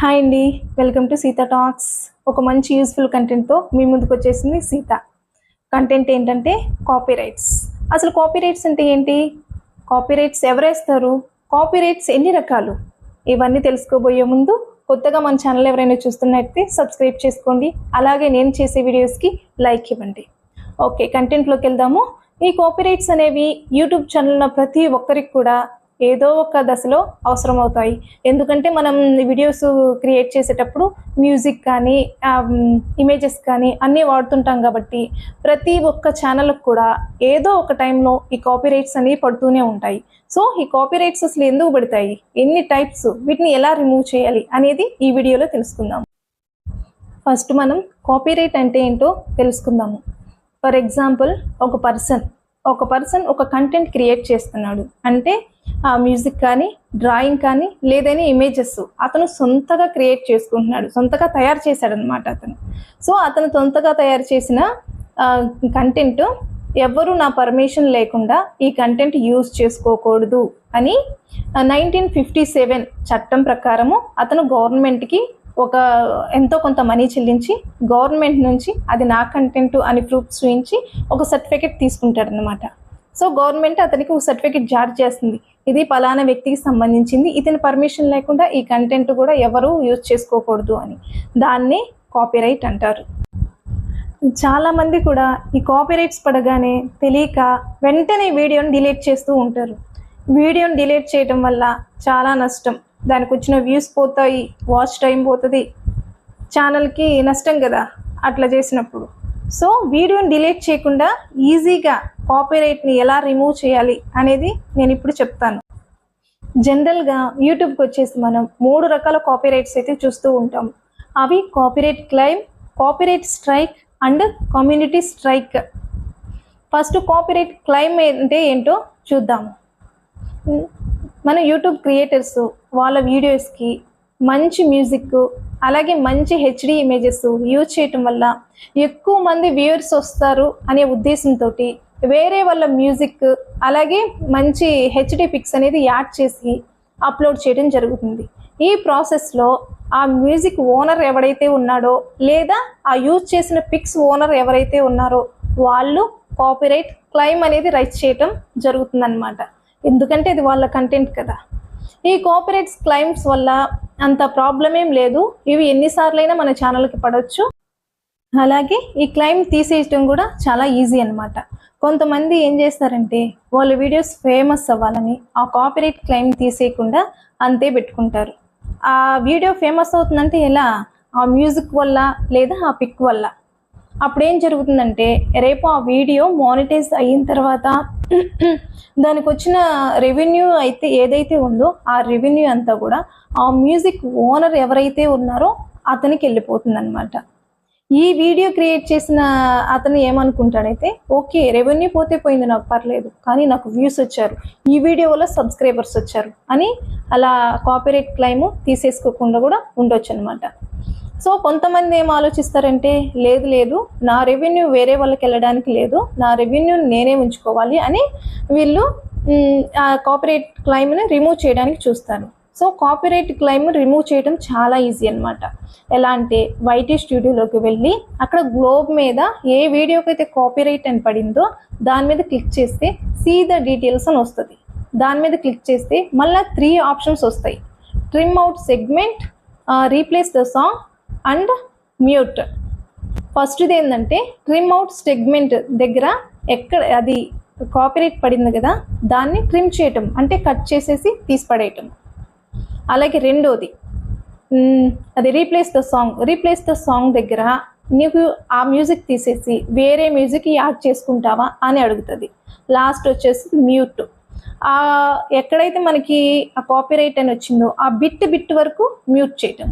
Hi అండి welcome to Sita talks ఒక మంచి యూస్ఫుల్ కంటెంట్తో మీ ముందుకు వచ్చేసింది సీత కంటెంట్ ఏంటంటే కాపీ రైట్స్ అసలు కాపీ రైట్స్ అంటే ఏంటి? కాపీ రైట్స్ ఎవరేస్తారు? కాపీ రైట్స్ ఎన్ని రకాలు? ఇవన్నీ తెలుసుకోబోయే ముందు కొత్తగా మన ఛానల్ ఎవరైనా చూస్తున్నట్లయితే సబ్స్క్రైబ్ చేసుకోండి. అలాగే నేను చేసే వీడియోస్కి లైక్ ఇవ్వండి. ఓకే కంటెంట్లోకి వెళ్దాము. ఈ కాపీ రైట్స్ అనేవి యూట్యూబ్ ఛానల్ ఉన్న ప్రతి ఒక్కరికి కూడా ఏదో ఒక దశలో అవసరం అవుతాయి ఎందుకంటే మనం వీడియోస్ క్రియేట్ చేసేటప్పుడు మ్యూజిక్ కానీ ఇమేజెస్ కానీ అన్నీ వాడుతుంటాం కాబట్టి ప్రతి ఒక్క ఛానల్కి కూడా ఏదో ఒక టైంలో ఈ కాపీ రైట్స్ అనేవి పడుతూనే ఉంటాయి. సో ఈ కాపీ రైట్స్ అసలు ఎందుకు పడతాయి? ఎన్ని టైప్స్? వీటిని ఎలా రిమూవ్ చేయాలి అనేది ఈ వీడియోలో తెలుసుకుందాం. ఫస్ట్ మనం కాపీరైట్ అంటే ఏంటో తెలుసుకుందాము. ఫర్ ఎగ్జాంపుల్ ఒక పర్సన్. ఒక పర్సన్ ఒక కంటెంట్ క్రియేట్ చేస్తున్నాడు. అంటే మ్యూజిక్ కానీ డ్రాయింగ్ కానీ లేదని ఇమేజెస్ అతను సొంతగా క్రియేట్ చేసుకుంటున్నాడు. సొంతగా తయారు చేశాడు అనమాట అతను. సో అతను సొంతగా తయారు చేసిన కంటెంట్ ఎవరు నా పర్మిషన్ లేకుండా ఈ కంటెంట్ యూజ్ చేసుకోకూడదు అని నైన్టీన్ ఫిఫ్టీ సెవెన్ చట్టం ప్రకారము అతను గవర్నమెంట్కి ఒక ఎంతో కొంత మనీ చెల్లించి గవర్నమెంట్ నుంచి అది నా కంటెంట్ అని ప్రూఫ్ చూపించి ఒక సర్టిఫికెట్ తీసుకుంటాడనమాట సో గవర్నమెంట్ అతనికి ఒక సర్టిఫికెట్ జారీ చేస్తుంది. ఇది పలానా వ్యక్తికి సంబంధించింది. ఇతని పర్మిషన్ లేకుండా ఈ కంటెంట్ కూడా ఎవరు యూజ్ చేసుకోకూడదు అని. దాన్ని కాపీరైట్ అంటారు. చాలామంది కూడా ఈ కాపీరైట్స్ పడగానే తెలియక వెంటనే వీడియోని డిలీట్ చేస్తూ ఉంటారు. వీడియోని డిలీట్ చేయడం వల్ల చాలా నష్టం. దానికి వచ్చిన వ్యూస్ పోతాయి వాచ్ టైం పోతుంది. ఛానల్కి నష్టం కదా అట్లా చేసినప్పుడు. సో వీడియోని డిలీట్ చేయకుండా ఈజీగా కాపీరైట్ని ఎలా రిమూవ్ చేయాలి అనేది నేను ఇప్పుడు చెప్తాను. జనరల్గా యూట్యూబ్కి వచ్చేసి మనం మూడు రకాల కాపీరైట్స్ అయితే చూస్తూ ఉంటాం. అవి copyright claim copyright strike and community strike. First copyright claim అంటే ఏంటో చూద్దాము మన యూట్యూబ్ క్రియేటర్స్ వాళ్ళ వీడియోస్కి మంచి మ్యూజిక్ అలాగే మంచి హెచ్డి ఇమేజెస్ యూజ్ చేయటం వల్ల ఎక్కువ మంది వ్యూవర్స్ వస్తారు అనే ఉద్దేశంతో వేరే వాళ్ళ మ్యూజిక్ అలాగే మంచి హెచ్డి పిక్స్ అనేది యాడ్ చేసి అప్లోడ్ చేయడం జరుగుతుంది. ఈ ప్రాసెస్లో ఆ మ్యూజిక్ ఓనర్ ఎవడైతే ఉన్నాడో లేదా ఆ యూజ్ చేసిన పిక్స్ ఓనర్ ఎవరైతే ఉన్నారో వాళ్ళు కాపీరైట్ క్లైమ్ అనేది రైట్ చేయటం జరుగుతుందన్నమాట. ఎందుకంటే ఇది వాళ్ళ కంటెంట్ కదా. ఈ కోఆపరేట్స్ క్లైమ్స్ వల్ల అంత ప్రాబ్లం ఏం లేదు. ఇవి ఎన్నిసార్లైనా మన ఛానల్కి పడవచ్చు అలాగే ఈ క్లైమ్ తీసేయటం కూడా చాలా ఈజీ అనమాట కొంతమంది ఏం చేస్తారంటే వాళ్ళ వీడియోస్ ఫేమస్ అవ్వాలని ఆ కాపీరైట్ క్లైమ్ తీసేయకుండా అంతే పెట్టుకుంటారు. ఆ వీడియో ఫేమస్ అవుతుందంటే ఎలా? ఆ మ్యూజిక్ వల్ల లేదా ఆ పిక్ వల్ల. అప్పుడు ఏం జరుగుతుందంటే రేపు ఆ వీడియో మానిటైజ్ అయిన తర్వాత దానికి వచ్చిన రెవెన్యూ అయితే ఏదైతే ఉందో ఆ రెవెన్యూ అంతా కూడా ఆ మ్యూజిక్ ఓనర్ ఎవరైతే ఉన్నారో అతనికి వెళ్ళిపోతుంది అనమాట ఈ వీడియో క్రియేట్ చేసిన అతను ఏమనుకుంటాడైతే ఓకే రెవెన్యూ పోతే పోయింది నాకు పర్లేదు కానీ నాకు వ్యూస్ వచ్చారు ఈ వీడియో వల్ల సబ్స్క్రైబర్స్ వచ్చారు అని అలా కాపీరైట్ క్లైమ్ తీసేసుకోకుండా కూడా ఉండొచ్చు అనమాట సో కొంతమంది ఏం ఆలోచిస్తారంటే లేదు లేదు నా రెవెన్యూ వేరే వాళ్ళకి వెళ్ళడానికి లేదు నా రెవెన్యూ నేనే ఉంచుకోవాలి అని వీళ్ళు ఆ కాపీరైట్ క్లైమ్ని రిమూవ్ చేయడానికి చూస్తారు. సో కాపీరైట్ క్లైమ్ రిమూవ్ చేయడం చాలా ఈజీ అనమాట ఎలా అంటే వైటీ స్టూడియోలోకి వెళ్ళి అక్కడ గ్లోబ్ మీద ఏ వీడియోకి అయితే కాపీరైట్ అని పడిందో దాని మీద క్లిక్ చేస్తే సీ ద డీటెయిల్స్ అని వస్తుంది. దాని మీద క్లిక్ చేస్తే మళ్ళీ త్రీ ఆప్షన్స్ వస్తాయి. Trim out segment replace the song and mute. ఫస్ట్ది ఏంటంటే ట్రిమ్ అవుట్ సెగ్మెంట్ దగ్గర ఎక్కడ అది కాపీరైట్ పడింది కదా దాన్ని ట్రిమ్ చేయటం అంటే కట్ చేసేసి తీసిపడేయటం అలాగే రెండోది అది replace the song. Replace the song దగ్గర నీకు ఆ మ్యూజిక్ తీసేసి వేరే మ్యూజిక్ యాడ్ చేసుకుంటావా అని అడుగుతుంది. లాస్ట్ వచ్చేసి మ్యూట్. ఆ ఎక్కడైతే మనకి ఆ కాపీరైట్ అని వచ్చిందో ఆ బిట్ బిట్ వరకు మ్యూట్ చేయటం.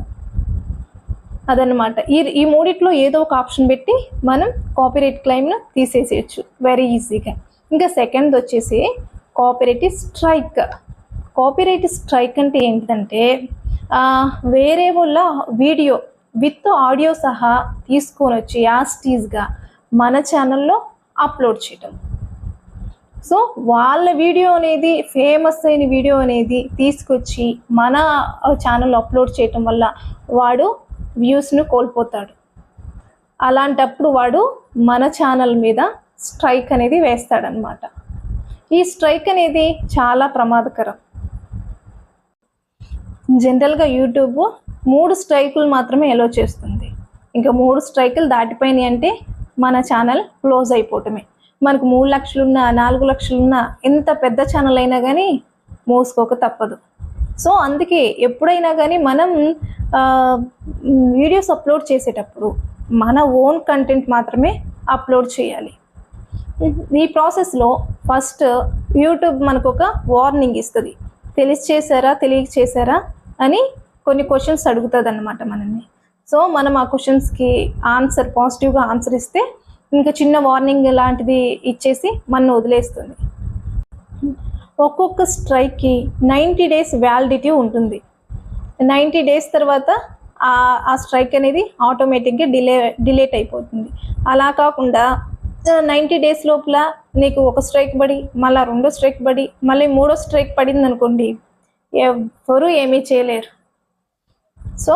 అదనమాట ఈ ఈ మూడిట్లో ఏదో ఒక ఆప్షన్ పెట్టి మనం కాపీరైట్ క్లెయిమ్ను తీసేసేయచ్చు. వెరీ ఈజీగా ఇంకా సెకండ్ వచ్చేసి కాపీరైట్ స్ట్రైక్ కాపీరైట్ స్ట్రైక్ అంటే ఏంటంటే వేరే వాళ్ళ వీడియో విత్ ఆడియో సహా తీసుకొని వచ్చి యాస్టీజ్గా మన ఛానల్లో అప్లోడ్ చేయటం. సో వాళ్ళ వీడియో అనేది ఫేమస్ అయిన వీడియో అనేది తీసుకొచ్చి మన ఛానల్ అప్లోడ్ చేయటం వల్ల వాడు వ్యూస్ను కోల్పోతాడు. అలాంటప్పుడు వాడు మన ఛానల్ మీద స్ట్రైక్ అనేది వేస్తాడనమాట ఈ స్ట్రైక్ అనేది చాలా ప్రమాదకరం. జనరల్గా యూట్యూబ్ మూడు స్ట్రైకులు మాత్రమే ఎలో చేస్తుంది. ఇంకా మూడు స్ట్రైకులు దాటిపోయినాయి అంటే మన ఛానల్ క్లోజ్ అయిపోవటమే. మనకు మూడు లక్షలున్నా నాలుగు లక్షలున్నా ఎంత పెద్ద ఛానల్ అయినా కానీ మోసుకోక తప్పదు. సో అందుకే ఎప్పుడైనా కానీ మనం వీడియోస్ అప్లోడ్ చేసేటప్పుడు మన ఓన్ కంటెంట్ మాత్రమే అప్లోడ్ చేయాలి. ఈ ప్రాసెస్లో ఫస్ట్ యూట్యూబ్ మనకు ఒక వార్నింగ్ ఇస్తుంది. తెలిసి చేశారా తెలియక చేశారా అని కొన్ని క్వశ్చన్స్ అడుగుతుంది అన్నమాట మనల్ని. సో మనం ఆ క్వశ్చన్స్కి ఆన్సర్ పాజిటివ్గా ఆన్సర్ ఇస్తే ఇంకా చిన్న వార్నింగ్ లాంటిది ఇచ్చేసి మన వదిలేస్తుంది. ఒక్కొక్క స్ట్రైక్కి నైంటీ డేస్ వ్యాలిడిటీ ఉంటుంది. నైంటీ డేస్ తర్వాత ఆ స్ట్రైక్ అనేది ఆటోమేటిక్గా డిలే డిలేట్ అయిపోతుంది. అలా కాకుండా నైంటీ డేస్ లోపల నీకు ఒక స్ట్రైక్ పడి మళ్ళీ రెండో స్ట్రైక్ పడి మళ్ళీ మూడో స్ట్రైక్ పడింది అనుకోండి ఎవరు ఏమీ చేయలేరు. సో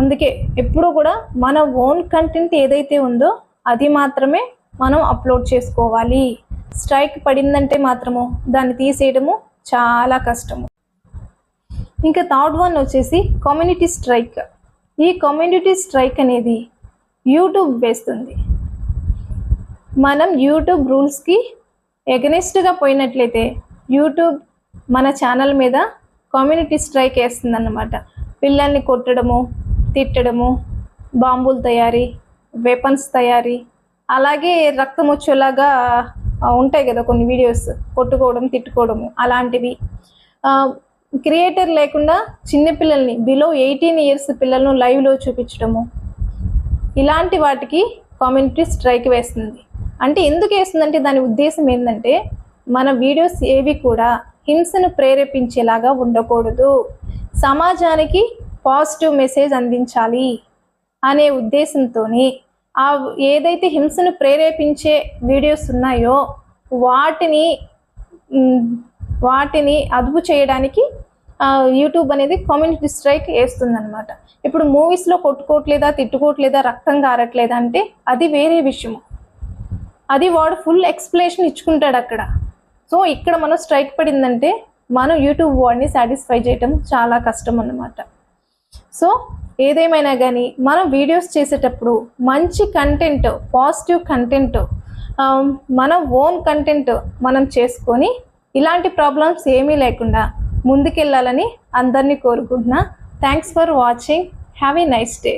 అందుకే ఎప్పుడూ కూడా మన ఓన్ కంటెంట్ ఏదైతే ఉందో అది మాత్రమే మనం అప్లోడ్ చేసుకోవాలి. స్ట్రైక్ పడిందంటే మాత్రము దాన్ని తీసేయడము చాలా కష్టము. ఇంకా థర్డ్ వన్ వచ్చేసి కమ్యూనిటీ స్ట్రైక్ ఈ కమ్యూనిటీ స్ట్రైక్ అనేది యూట్యూబ్ వేస్తుంది. మనం యూట్యూబ్ రూల్స్కి ఎగనెస్ట్గా పోయినట్లయితే యూట్యూబ్ మన ఛానల్ మీద కమ్యూనిటీ స్ట్రైక్ వేస్తుందన్నమాట. పిల్లల్ని కొట్టడము తిట్టడము బాంబులు తయారీ వెపన్స్ తయారీ అలాగే రక్తం వచ్చేలాగా ఉంటాయి కదా కొన్ని వీడియోస్ కొట్టుకోవడం తిట్టుకోవడము. అలాంటివి. క్రియేటర్ లేకుండా చిన్నపిల్లల్ని బిలో ఎయిటీన్ ఇయర్స్ పిల్లలను లైవ్లో చూపించడము. ఇలాంటి వాటికి కమ్యూనిటీ స్ట్రైక్ వేస్తుంది. అంటే ఎందుకు వేస్తుందంటే దాని ఉద్దేశం ఏంటంటే మన వీడియోస్ ఏవి కూడా హింసను ప్రేరేపించేలాగా ఉండకూడదు. సమాజానికి పాజిటివ్ మెసేజ్ అందించాలి అనే ఉద్దేశంతోనే ఆ ఏదైతే హింసను ప్రేరేపించే వీడియోస్ ఉన్నాయో వాటిని వాటిని అదుపు చేయడానికి యూట్యూబ్ అనేది కమ్యూనిటీ స్ట్రైక్ వేస్తుందనమాట ఇప్పుడు మూవీస్లో కొట్టుకోవట్లేదా తిట్టుకోవట్లేదా రక్తం కారట్లేదా అంటే అది వేరే విషయము అది వాడు ఫుల్ ఎక్స్ప్లెనేషన్ ఇచ్చుకుంటాడు అక్కడ. సో ఇక్కడ మనం స్ట్రైక్ పడిందంటే మనం యూట్యూబ్ వాడిని సాటిస్ఫై చేయటం చాలా కష్టం అన్నమాట. సో ఏదేమైనా కానీ మనం వీడియోస్ చేసేటప్పుడు మంచి కంటెంట్ పాజిటివ్ కంటెంట్ మన ఓన్ కంటెంట్ మనం చేసుకొని ఇలాంటి ప్రాబ్లమ్స్ ఏమీ లేకుండా ముందుకెళ్ళాలని అందరినీ కోరుకుంటున్నా. Thanks for watching have a nice day